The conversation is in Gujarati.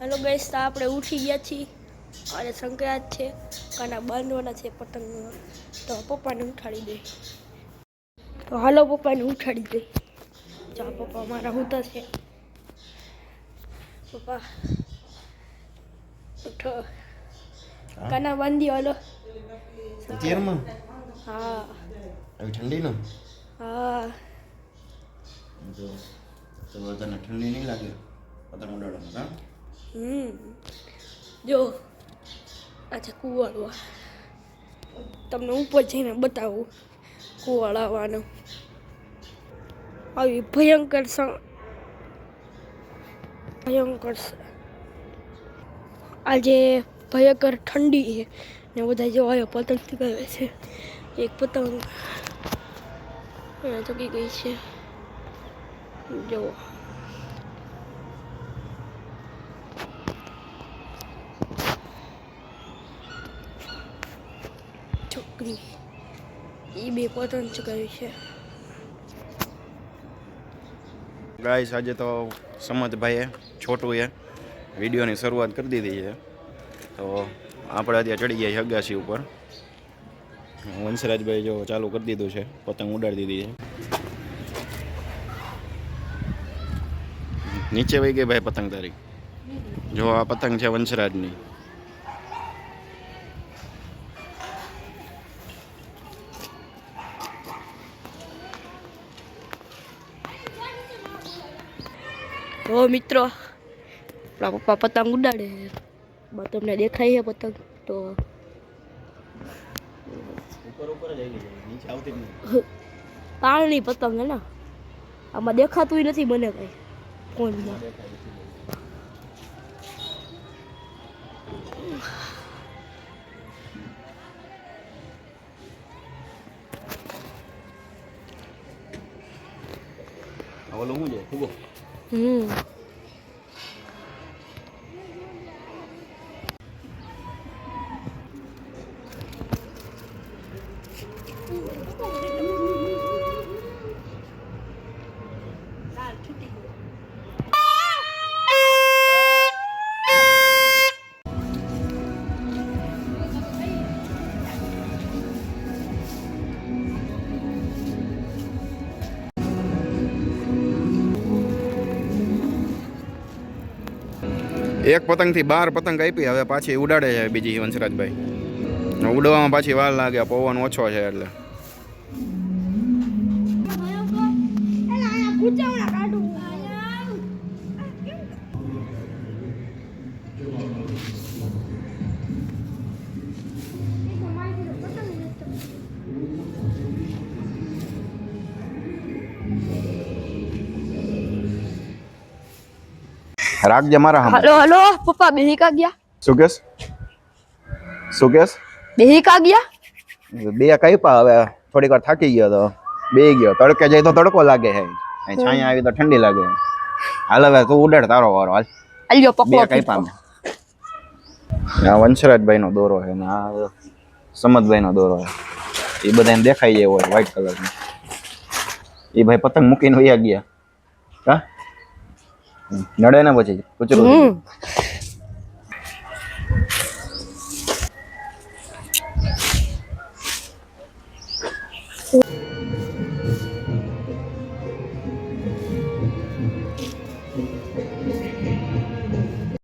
હેલો ગઈસ તો આપણે ઉઠી ગયા છીએ. અને સંક્રાંત છે. કાના બાંધવાના છે પતંગ. તો પપ્પાને ઉઠાડી દે. તો હાલો પપ્પાને ઉઠાડી દે. જા પપ્પા મારા હુતા છે. પપ્પા ઉઠો. કાના બાંધી હાલો. ચેરમાં? હા. આવી નો હા. તો તો તને ઠંડી નહીં લાગે. પતંગ ઉડાડવામાં હા? હમ. જો આજે કુવાડવા તમને ઉપર જઈને બતાવું કુવાળાવાનું. આવી ભયંકર ભયંકર આજે ભયંકર ઠંડી છે ને બધા જો પતંગ ચગાવે છે. એક પતંગ. ચગી ગઈ છે. જો છોકરી. એ બે પતંગ ચગાવી છે. ગાઈસ આજે તો સમજભાઈએ છોટું એ વિડીયોની શરૂઆત કરી દીધી છે. તો આપણે અત્યારે ચડી ગયા છે અગાસી ઉપર. વંશરાજભાઈ જો ચાલુ કરી દીધું છે, પતંગ ઉડાડી દીધી છે. નીચે વહી ગઈ ભાઈ પતંગ તારી. જો આ પતંગ છે વંશરાજની. તો મિત્રો આપણા પપ્પા પતંગ ઉડાડે તમને દેખાય છે પતંગ તો તાળની પાણીની પતંગ હે ને? આમાં દેખાતું નથી મને કઈ ફોનમાં. ઓલું શું છે ફૂગો હમ એક પતંગથી બાર પતંગ આપી, હવે પાછી ઉડાડે છે બીજી વંશરાજભાઈ. ઉડવામાં પાછી વાર લાગે, પવન ઓછો છે એટલે. રાખજે મારા હામે. હલો હલો પપ્પા બેહી કા ગયા શું કેસ શું કેસ બેહી કા ગયા બે કાપ્યા હવે થોડીક વાર થાકી ગયો તો બે ગયો તડકે જાય તો તડકો લાગે છે અહીં છાંયા આવી તો ઠંડી લાગે હાલ હવે તું ઉડાડ તારો વારો હાલ અલ્યો બે પકડો કાપ્યા આ વંશરાજભાઈ નો દોરો છે ને આ સમદભાઈ નો દોરો છે એ બધા એમ દેખાઈ જાય હોય વ્હાઈટ કલર નો એ ભાઈ પતંગ મૂકીને વયા ગયા હા નડે ને પછી કચરો હમ